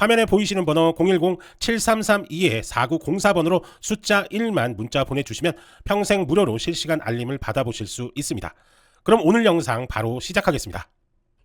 화면에 보이시는 번호 010-7332-4904번으로 숫자 1만 문자 보내주시면 평생 무료로 실시간 알림을 받아보실 수 있습니다. 그럼 오늘 영상 바로 시작하겠습니다.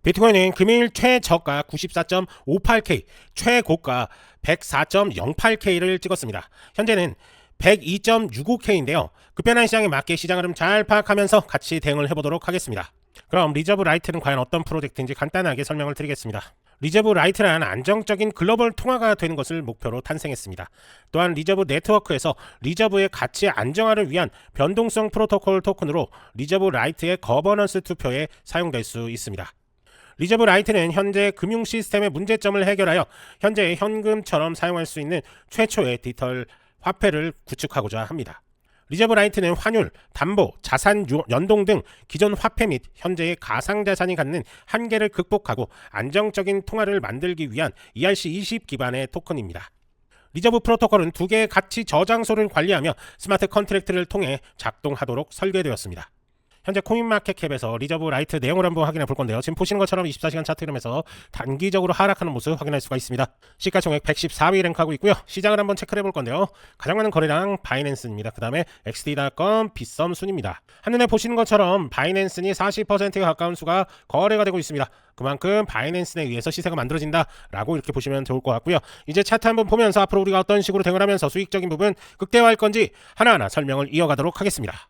비트코인은 금일 최저가 94.58K, 최고가 104.08K를 찍었습니다. 현재는 102.65K인데요. 급변한 시장에 맞게 시장 흐름 잘 파악하면서 같이 대응을 해보도록 하겠습니다. 그럼 리저브 라이트는 과연 어떤 프로젝트인지 간단하게 설명을 드리겠습니다. 리저브 라이트란 안정적인 글로벌 통화가 되는 것을 목표로 탄생했습니다. 또한 리저브 네트워크에서 리저브의 가치 안정화를 위한 변동성 프로토콜 토큰으로 리저브 라이트의 거버넌스 투표에 사용될 수 있습니다. 리저브 라이트는 현재 금융 시스템의 문제점을 해결하여 현재 현금처럼 사용할 수 있는 최초의 디지털 화폐를 구축하고자 합니다. 리저브 라이트는 환율, 담보, 자산 유- 연동 등 기존 화폐 및 현재의 가상자산이 갖는 한계를 극복하고 안정적인 통화를 만들기 위한 ERC20 기반의 토큰입니다. 리저브 프로토콜은 두 개의 가치 저장소를 관리하며 스마트 컨트랙트를 통해 작동하도록 설계되었습니다. 현재 코인마켓캡에서 리저브 라이트 내용을 한번 확인해 볼 건데요. 지금 보시는 것처럼 24시간 차트 흐름에서 단기적으로 하락하는 모습 확인할 수가 있습니다. 시가총액 114위 랭크하고 있고요. 시장을 한번 체크해 볼 건데요. 가장 많은 거래량 바이낸스입니다. 그 다음에 XD.com 빗썸 순입니다. 한눈에 보시는 것처럼 바이낸스니 40%에 가까운 수가 거래가 되고 있습니다. 그만큼 바이낸스에 의해서 시세가 만들어진다라고 이렇게 보시면 좋을 것 같고요. 이제 차트 한번 보면서 앞으로 우리가 어떤 식으로 대응을 하면서 수익적인 부분 극대화할 건지 하나하나 설명을 이어가도록 하겠습니다.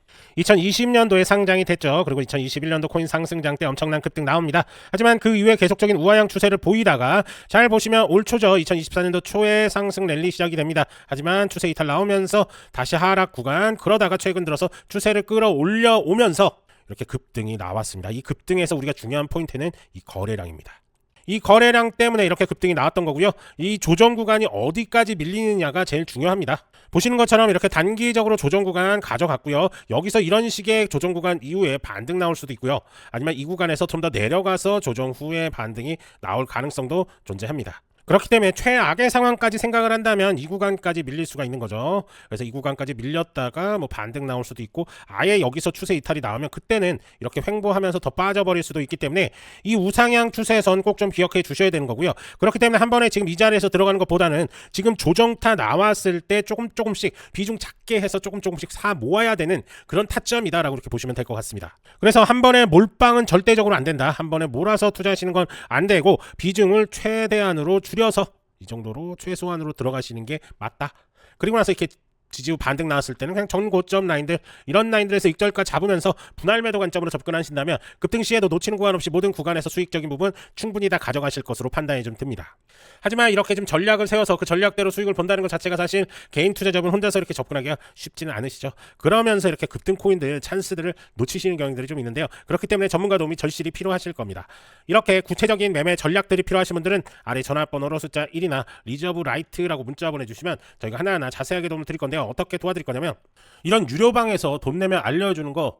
2020년도에 상장이 됐죠. 그리고 2021년도 코인 상승장 때 엄청난 급등 나옵니다. 하지만 그 이후에 계속적인 우하형 추세를 보이다가 잘 보시면 올 초죠. 2024년도 초에 상승 랠리 시작이 됩니다. 하지만 추세 이탈 나오면서 다시 하락 구간 그러다가 최근 들어서 추세를 끌어올려 오면서 이렇게 급등이 나왔습니다. 이 급등에서 우리가 중요한 포인트는 이 거래량입니다. 이 거래량 때문에 이렇게 급등이 나왔던 거고요. 이 조정 구간이 어디까지 밀리느냐가 제일 중요합니다. 보시는 것처럼 이렇게 단기적으로 조정 구간 가져갔고요. 여기서 이런 식의 조정 구간 이후에 반등 나올 수도 있고요. 아니면 이 구간에서 좀 더 내려가서 조정 후에 반등이 나올 가능성도 존재합니다. 그렇기 때문에 최악의 상황까지 생각을 한다면 이 구간까지 밀릴 수가 있는 거죠. 그래서 이 구간까지 밀렸다가 뭐 반등 나올 수도 있고 아예 여기서 추세 이탈이 나오면 그때는 이렇게 횡보하면서 더 빠져버릴 수도 있기 때문에 이 우상향 추세선 꼭 좀 기억해 주셔야 되는 거고요. 그렇기 때문에 한 번에 지금 이 자리에서 들어가는 것보다는 지금 조정타 나왔을 때 조금 조금씩 비중 작게 해서 조금 조금씩 사 모아야 되는 그런 타점이다라고 이렇게 보시면 될 것 같습니다. 그래서 한 번에 몰빵은 절대적으로 안 된다. 한 번에 몰아서 투자하시는 건 안 되고 비중을 최대한으로 줄여서 이 정도로 최소한으로 들어가시는 게 맞다. 그리고 나서 이렇게 지지후 반등 나왔을 때는 그냥 전고점 라인들 이런 라인들에서 익절가 잡으면서 분할 매도 관점으로 접근하신다면 급등 시에도 놓치는 구간 없이 모든 구간에서 수익적인 부분 충분히 다 가져가실 것으로 판단이 좀 듭니다. 하지만 이렇게 좀 전략을 세워서 그 전략대로 수익을 본다는 것 자체가 사실 개인 투자자분 혼자서 이렇게 접근하기가 쉽지는 않으시죠. 그러면서 이렇게 급등 코인들 찬스들을 놓치시는 경향들이 좀 있는데요. 그렇기 때문에 전문가 도움이 절실히 필요하실 겁니다. 이렇게 구체적인 매매 전략들이 필요하신 분들은 아래 전화번호로 숫자 1이나 리저브 라이트라고 문자 보내주시면 저희가 하나하나 자세하게 도움을 드릴 건데요. 어떻게 도와드릴 거냐면 이런 유료방에서 돈 내면 알려주는 거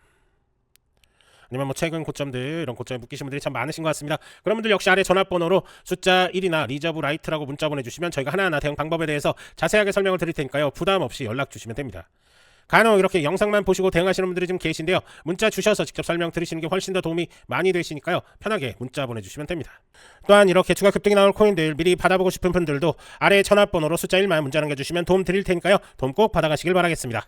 아니면 뭐 최근 고점들 이런 고점에 묶이신 분들이 참 많으신 것 같습니다. 그런 분들 역시 아래 전화번호로 숫자 1이나 리저브 라이트라고 문자 보내주시면 저희가 하나하나 대응 방법에 대해서 자세하게 설명을 드릴 테니까요. 부담 없이 연락 주시면 됩니다. 간혹 이렇게 영상만 보시고 대응하시는 분들이 좀 계신데요. 문자 주셔서 직접 설명 들으시는 게 훨씬 더 도움이 많이 되시니까요. 편하게 문자 보내주시면 됩니다. 또한 이렇게 추가 급등이 나올 코인들 미리 받아보고 싶은 분들도 아래 전화번호로 숫자 1만 문자 남겨주시면 도움 드릴 테니까요. 도움 꼭 받아가시길 바라겠습니다.